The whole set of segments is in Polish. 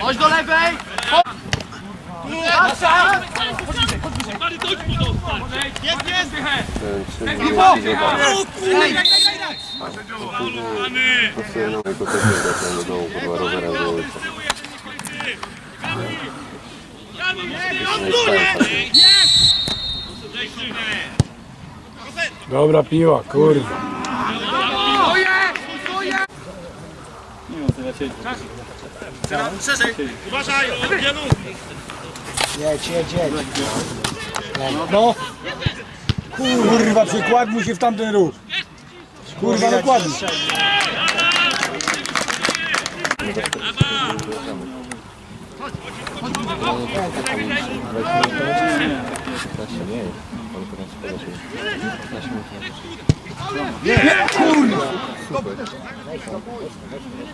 Chodź do lewej! Jako też nie się do dołu, kurwa, rowerem do ulicy. Dobra piła, kurwa. Jedź, jedź, jedź. No. Kurwa, przykład się w tamten ruch. Kurwa, dokładnie.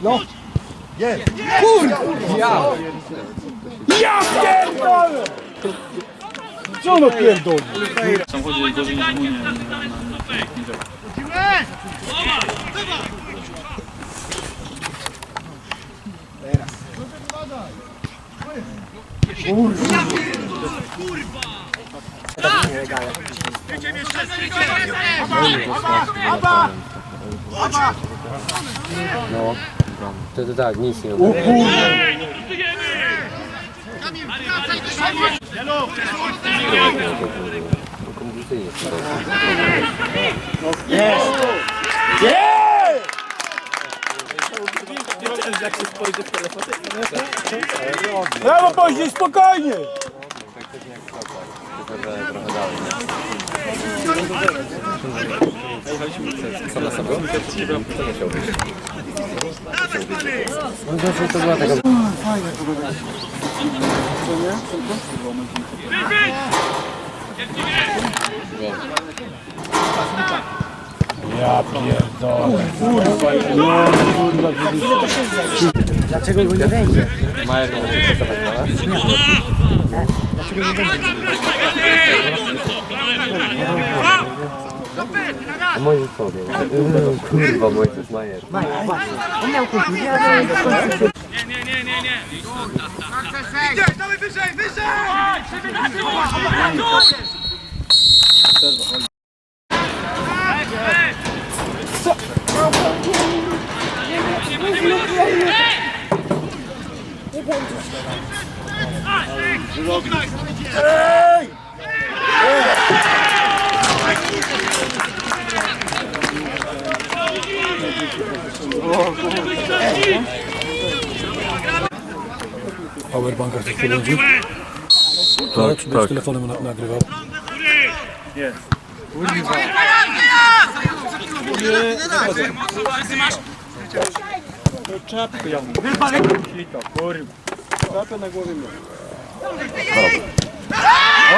No. Ja pierdolę! Co ono pierdoli? Wtedy tak, nic nie O kurwa! Kondycyjnie są Brawo, Boźnie, spokojnie! Tylko, że trochę dalej. Sam na sobie? To nie chciał być. No zawsze to była taka... Ja pierdolę. Kurwa, no kurwa, Dlaczego go nie będzie? Majer nie Mojżesz co robił? Kurwa, Mojżesz Majer. Maja, właśnie. On miał kontuzję, ale nie do końca. Powerbanka chcesz podłączyć? Tak, czy będziesz telefonem na, nagrywał?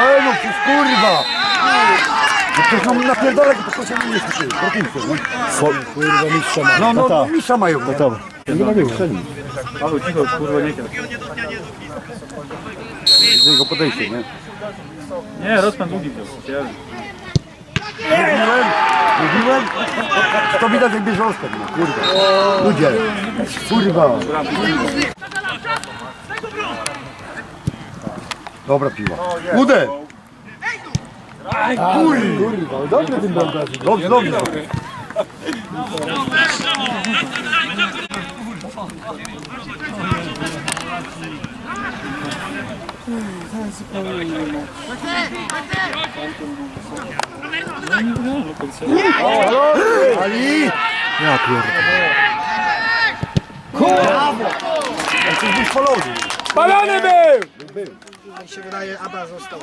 Ej, no przecież kurwa! No przecież mam napierdolę, to proszę mnie nie słyszy. Protinkę, no. Kurwa, mistrza ma. No, no, no, mistrza mają. No to. Jeżeli go podejście, nie? Nie, rozpęd długi wziął. Mówiłem, mówiłem. To widać jak bierze rozpęd, no kurwa. Ludzie, kurwa. Dobra piła. Udę! Kurwa, dobry tym bramkarzem. Dobrze, dobrze. Ali! Ja pierdolę. Kurwa! Jak to być polony. Spalony był! Mi się wydaje, Aba został.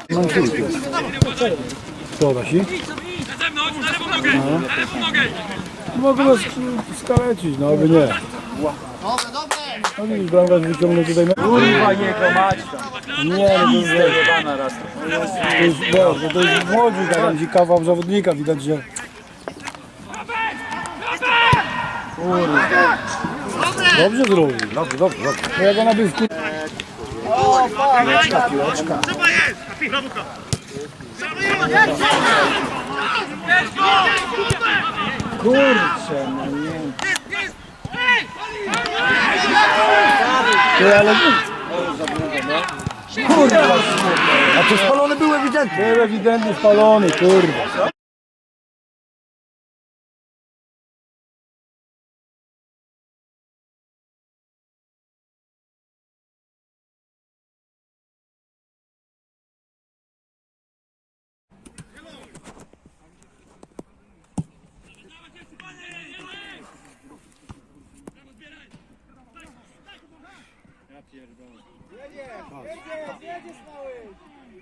Co, Wasi? Mogę nas skalecić, no aby nie. No widzisz, bramkarz wyciągnął tutaj... Kurwa jego mać tam. Nie, no to jest... Jebana raz. To jest, wiesz, no to jest tam ci kawał zawodnika, widać, że... Kurwa. Dobrze zrobił. Dobrze, dobrze, dobrze. Jak ona by wkur... Piłeczka, piłeczka. Kurczę, no nie. Ty, ale... Kurwa, A to spalony był ewidentnie. był ewidentnie spalony, kurwa.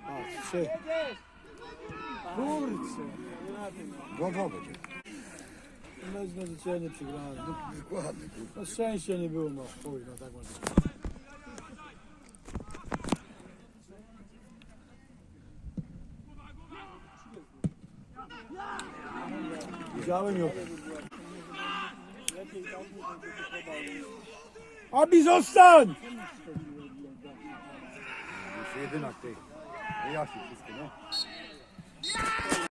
Patrz, trzy. Kurczę. Włączał będzie. Bez narzeczenia przegrałem. Dokładnie. No szczęścia nie było, no chuj, no tak może. Widziałem ją. Abi zostań! Jedynak. No Jasi wszystko, no.